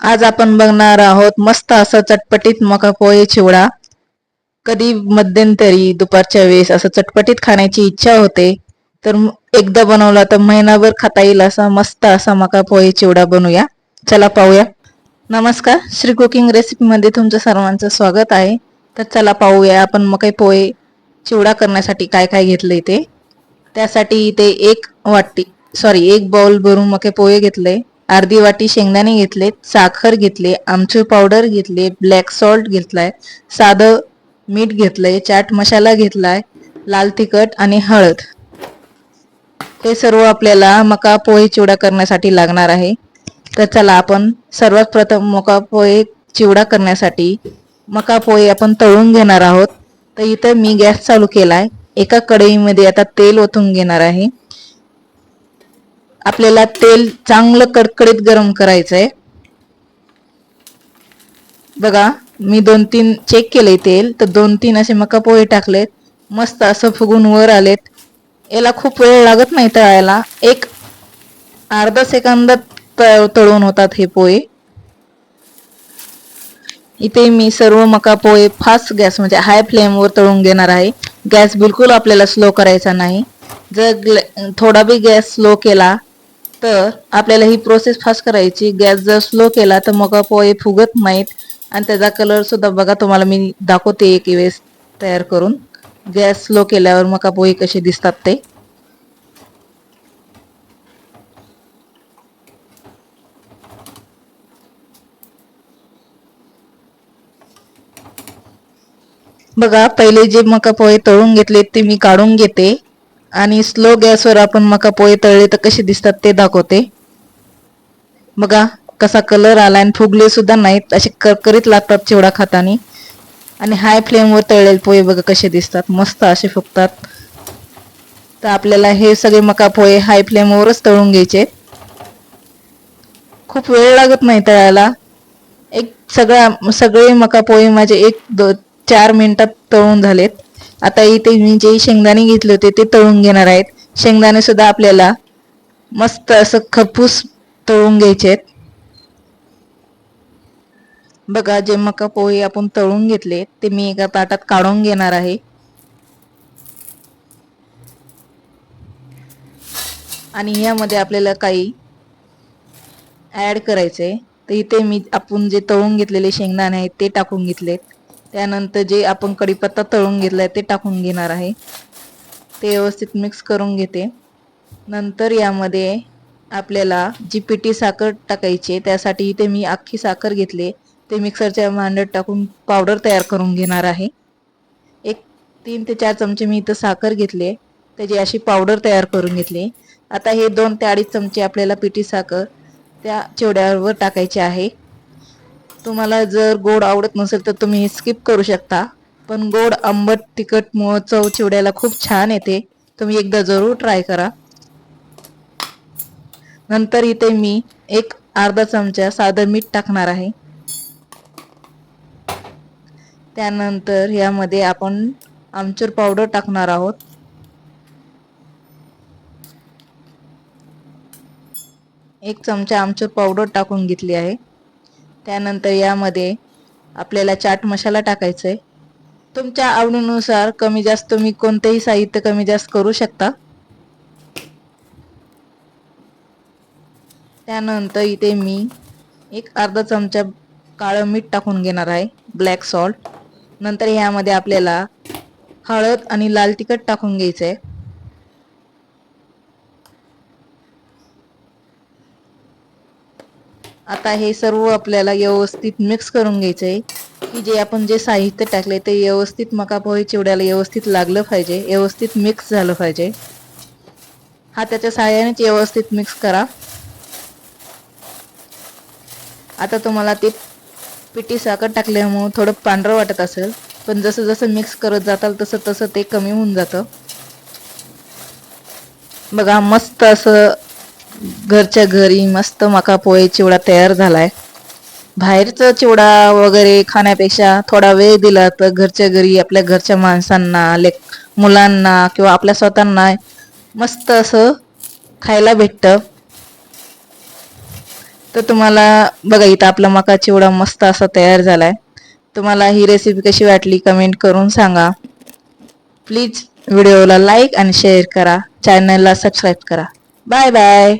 आज आपण बघणार आहोत मस्त असं चटपटीत मका पोहे चिवडा. कधी मध्यंतरी दुपारच्या वेळेस असं चटपटीत खाण्याची इच्छा होते तर एकदा बनवला तर महिनाभर खाता येईल असा मस्त असा मका पोहे चिवडा बनवूया. चला पाहूया. नमस्कार श्री कुकिंग रेसिपीमध्ये तुमचं सर्वांचं स्वागत आहे. तर चला पाहूया आपण मका पोहे चिवडा करण्यासाठी काय काय घेतलंय ते त्यासाठी इथे एक वाटी सॉरी एक बाउल भरून मके पोहे घेतले. अर्धी वाटी शेंगदाणे घेतले साखर घेतले आमचूर पावडर घेतले ब्लॅक सॉल्ट घेतलाय साधं मीठ घेतलंय चाट मसाला घेतलाय लाल तिखट आणि हळद. हे सर्व आपल्याला मका पोहे चिवडा करण्यासाठी लागणार आहे. तर चला आपण सर्वात प्रथम मका पोहे चिवडा करण्यासाठी मका पोहे आपण तळून घेणार आहोत. तर इथं मी गॅस चालू केलाय. एका कढईमध्ये आता तेल ओतून घेणार आहे. आपल्याला तेल चांगलं कडकडीत गरम करायचं आहे बघा मी दोन तीन चेक केले तेल तर दोन तीन असे मका पोहे टाकलेत. मस्त असं फुगून वर आलेत. याला खूप वेळ लागत नाही तळायला. एक अर्धा सेकंदात तळून होतात हे पोहे. इथे मी सर्व मका पोहे फास्ट गॅस म्हणजे हाय फ्लेमवर तळून घेणार आहे. गॅस बिलकुल आपल्याला स्लो करायचा नाही. जर थोडा बी गॅस स्लो केला तर आपल्याला ही प्रोसेस फास्ट करायची. गॅस जर स्लो केला तर मग पोहे फुगत नाहीत. आणि त्याचा कलर सुद्धा बघा तुम्हाला मी दाखवते एक वेळेस तयार करून. गॅस स्लो केल्यावर मका पोहे कसे दिसतात ते. बघा पहिले जे मका पोहे तळून घेतले ते मी काढून घेते. आणि स्लो गॅसवर आपण मका पोहे तळले तर कसे दिसतात ते दाखवते. बघा कसा कलर आला आणि फुगले सुद्धा नाहीत. असे करकरीत लागतात चिवडा खातानी. आणि हाय फ्लेमवर तळलेले पोहे बघा कसे दिसतात. मस्त असे फुगतात. तर आपल्याला हे सगळे मका पोहे हाय फ्लेमवरच तळून घ्यायचे. खूप वेळ लागत नाही तळायला. एक सगळा सगळे मका पोहे माझे एक दो चार मिनिटात तळून झालेत. आता इथे मी जे शेंगदाणे घेतले होते ते तळून घेणार आहेत. शेंगदाणे सुद्धा आपल्याला मस्त असं खपूस तळून घ्यायचे आहेत. बघा जे मका पोहे आपण तळून घेतले ते मी एका ताटात काढून घेणार आहे. आणि यामध्ये आपल्याला काही ऍड करायचे तर इथे मी आपण जे तळून घेतलेले शेंगदाणे आहेत ते टाकून घेतलेत. त्यानंतर जे आपण कढीपत्ता तळून घेतलाय ते टाकून घेणार आहे. ते व्यवस्थित मिक्स करून घेते. नंतर यामध्ये आपल्याला जी पिठी साखर टाकायची आहे, त्यासाठी इथे मी अख्खी साखर घेतली ते मिक्सरच्या भांड्यात टाकून पावडर तयार करून घेणार आहे. एक तीन ते चार चमचे मी इथं साखर घेतले त्याची अशी पावडर तयार करून घेतली आता हे दोन ते अडीच चमचे आपल्याला पिठी साखर त्या चिवड्यावर टाकायचे आहे. तुम्हाला जर गोड आवडत नसेल तर तुम्ही स्किप करू शकता. पण गोड आंबट तिखट मुळ चव चिवड्याला खूप छान येते. तुम्ही एकदा जरूर ट्राय करा. नंतर इथे मी एक अर्धा चमचा साधं मीठ टाकणार आहे. त्यानंतर यामध्ये आपण आमचूर पावडर टाकणार आहोत. एक चमचा आमचूर पावडर टाकून घेतली आहे. त्यानंतर यामध्ये आपल्याला चाट मसाला टाकायचा आहे तुमच्या आवडीनुसार कमी जास्त तुम्ही कोणतेही साहित्य कमी जास्त करू शकता. त्यानंतर इथे मी एक अर्धा चमचा काळं मीठ टाकून घेणार आहे ब्लॅक सॉल्ट नंतर यामध्ये आपल्याला हळद आणि लाल तिखट टाकून घ्यायचं आहे आता हे सर्व आपल्याला व्यवस्थित मिक्स करून घ्यायचं आहे की जे आपण जे साहित्य टाकले ते व्यवस्थित मका पोहे चिवड्याला व्यवस्थित लागलं पाहिजे व्यवस्थित मिक्स झालं पाहिजे. हा त्याच्या सहाय्यानेच व्यवस्थित मिक्स करा. आता तुम्हाला ते पिठी साखर टाकल्यामुळं थोडं पांढरं वाटत असेल पण जसं जसं मिक्स करत जाताल तसं तसं ते कमी होऊन जातं. बघा मस्त असं घरच्या घरी मस्त मका पोहे चिवडा तयार झालाय. बाहेरचा चिवडा वगैरे खाण्यापेक्षा थोडा वेळ दिला तर घरच्या घरी आपल्या घरच्या माणसांना लेक मुलांना किंवा आपल्या स्वतःना मस्त असं खायला भेटतं. तर तुम्हाला बघा इथं आपला मका चिवडा मस्त असा तयार झालाय. तुम्हाला ही रेसिपी कशी वाटली कमेंट करून सांगा. प्लीज व्हिडिओला लाईक आणि शेअर करा. चॅनलला सबस्क्राईब करा. Bye bye